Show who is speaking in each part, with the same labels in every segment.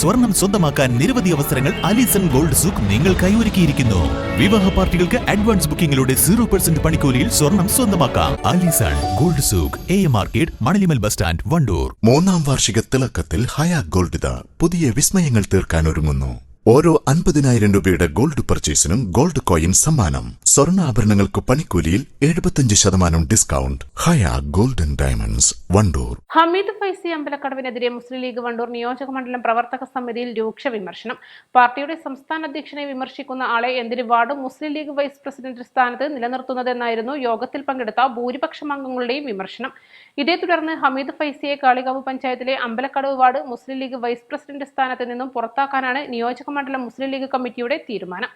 Speaker 1: സ്വർണം സ്വന്തമാക്കാൻ നിരവധി അവസരങ്ങൾ അലിസൺ ഗോൾഡ് സൂക്ക് നിങ്ങൾക്കായി ഒരുക്കിയിരിക്കുന്നു വിവാഹ പാർട്ടികൾക്ക് അഡ്വാൻസ് ബുക്കിംഗിലൂടെ സീറോ പെർസെന്റ് പണിക്കൂലിയിൽ സ്വർണം സ്വന്തമാക്കാം. Alison gold souk A market Manalimal bus stand Wandoor.
Speaker 2: മൂന്നാം വാർഷിക തിളക്കത്തിൽ ഹയാ ഗോൾഡ് പുതിയ വിസ്മയങ്ങൾ തീർക്കാൻ ഒരുങ്ങുന്നു. ഓരോ അൻപതിനായിരം രൂപയുടെ ഗോൾഡ് പർച്ചേസിനും ഗോൾഡ് കോയിൻ സമ്മാനം. സ്വർണാഭരണങ്ങൾക്ക് പണിക്കൂലിയിൽ എഴുപത്തിയഞ്ച് ശതമാനം discount. Haya golden diamonds Wandoor.
Speaker 3: Hameed Faizy അമ്പലക്കടവിനെതിരെ മുസ്ലിം ലീഗ് വണ്ടൂർ നിയോജക മണ്ഡലം പ്രവർത്തക സമിതിയിൽ രൂക്ഷ വിമർശനം. പാർട്ടിയുടെ സംസ്ഥാന അധ്യക്ഷനെ വിമർശിക്കുന്ന ആളെ എന്തിന് ward Muslim League vice president സ്ഥാനത്ത് നിലനിർത്തുന്നതെന്നായിരുന്നു യോഗത്തിൽ പങ്കെടുത്ത ഭൂരിപക്ഷം അംഗങ്ങളുടെയും വിമർശനം. ഇതേ തുടർന്ന് ഹമീദ് ഫൈസിയെ കാളികാവ് പഞ്ചായത്തിലെ Ambalakkadavu ward Muslim League vice president സ്ഥാനത്ത് നിന്നും പുറത്താക്കാനാണ് നിയോജക മണ്ഡലം മുസ്ലിം ലീഗ് കമ്മിറ്റിയുടെ തീരുമാനം.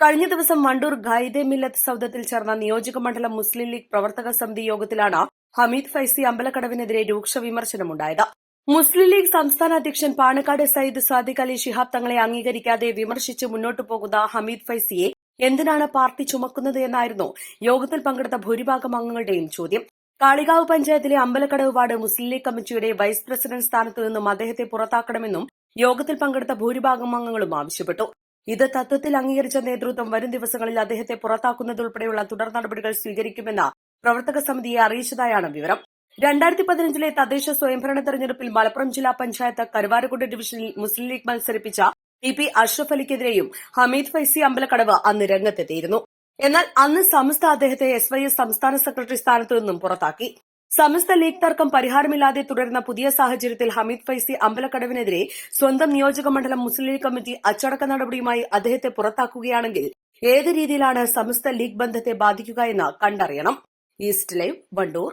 Speaker 4: കഴിഞ്ഞ ദിവസം വണ്ടൂർ ഖൈദെ മില്ലത്ത് സൌദത്തിൽ ചേർന്ന നിയോജക മണ്ഡലം മുസ്ലിം ലീഗ് പ്രവർത്തക സമിതി യോഗത്തിലാണ് ഹമീദ് ഫൈസി അമ്പലക്കടവിനെതിരെ രൂക്ഷ വിമർശനമുണ്ടായത്. മുസ്ലിം ലീഗ് സംസ്ഥാന അധ്യക്ഷൻ പാണക്കാട് സയ്യിദ് സാദിഖ് അലി ശിഹാബ് തങ്ങളെ അംഗീകരിക്കാതെ വിമർശിച്ച് മുന്നോട്ടു പോകുന്ന ഹമീദ് ഫൈസിയെ എന്തിനാണ് പാർട്ടി ചുമക്കുന്നത് എന്നായിരുന്നു യോഗത്തിൽ പങ്കെടുത്ത ഭൂരിഭാഗം അംഗങ്ങളുടെയും ചോദ്യം. കാളികാവ് പഞ്ചായത്തിലെ അമ്പലക്കടവ് വാർഡ് മുസ്ലിം ലീഗ് കമ്മിറ്റിയുടെ വൈസ് പ്രസിഡന്റ് സ്ഥാനത്തു നിന്നും അദ്ദേഹത്തെ പുറത്താക്കണമെന്നും യോഗത്തിൽ പങ്കെടുത്ത ഭൂരിഭാഗം അംഗങ്ങളും ആവശ്യപ്പെട്ടു. ഇത് തത്വത്തിൽ അംഗീകരിച്ച നേതൃത്വം വരും ദിവസങ്ങളിൽ അദ്ദേഹത്തെ പുറത്താക്കുന്നതുൾപ്പെടെയുള്ള തുടർ നടപടികൾ സ്വീകരിക്കുമെന്ന് പ്രവർത്തക സമിതിയെ അറിയിച്ചതായാണ് വിവരം. രണ്ടായിരത്തി പതിനഞ്ചിലെ തദ്ദേശ സ്വയംഭരണ തെരഞ്ഞെടുപ്പിൽ മലപ്പുറം ജില്ലാ പഞ്ചായത്ത് കരുവാരക്കുണ്ട് ഡിവിഷനിൽ മുസ്ലിം ലീഗ് മത്സരിപ്പിച്ച ഇ പി അഷ്റഫ് അലിക്കെതിരെയും ഹമീദ് ഫൈസി അമ്പലക്കടവ് അന്ന് രംഗത്തെത്തിയിരുന്നു. എന്നാൽ അന്ന് സമസ്ത അദ്ദേഹത്തെ എസ് വൈ എസ് സംസ്ഥാന സെക്രട്ടറി സ്ഥാനത്തു നിന്നും പുറത്താക്കി. സമസ്ത ലീഗ് തർക്കം പരിഹാരമില്ലാതെ തുടരുന്ന പുതിയ സാഹചര്യത്തിൽ ഹമീദ് ഫൈസി അമ്പലക്കടവിനെതിരെ സ്വന്തം നിയോജക മണ്ഡലം മുസ്ലിം ലീഗ് കമ്മിറ്റി അച്ചടക്ക നടപടിയുമായി അദ്ദേഹത്തെ പുറത്താക്കുകയാണെങ്കിൽ ഏത് രീതിയിലാണ് സമസ്ത ലീഗ് ബന്ധത്തെ ബാധിക്കുക എന്ന് കണ്ടറിയണം. East live Wandoor.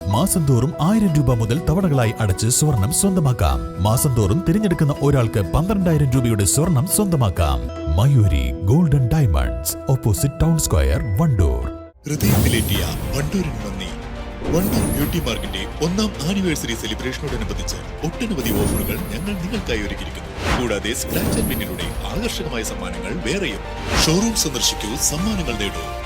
Speaker 1: മാസം തോറും ആയിരം രൂപ മുതൽ തവണകളായി അടച്ച് സ്വർണം സ്വന്തമാക്കാം. മാസം തോറും തിരഞ്ഞെടുക്കുന്ന ഒരാൾക്ക് പന്ത്രണ്ടായിരം രൂപയുടെ സ്വർണം സ്വന്തമാക്കാം. Mayuri golden diamonds opposite town square Wandoor.
Speaker 5: ഹൃദയത്തിലേറ്റിയ വണ്ടൂരിന് നന്ദി. വണ്ടൂർ ബ്യൂട്ടി മാർക്കിന്റെ ഒന്നാം ആനിവേഴ്സറി സെലിബ്രേഷനോടനുബന്ധിച്ച് ഒട്ടനവധി ഓഫറുകൾ ഞങ്ങൾ നിങ്ങൾക്കായി ഒരുക്കിയിരിക്കുന്നു. കൂടാതെ സ്ക്രാച്ച് ആൻഡ് വിന്നിലൂടെ ആകർഷകമായ സമ്മാനങ്ങൾ വേറെയും. ഷോറൂം സന്ദർശിക്കൂ സമ്മാനങ്ങൾ നേടൂ.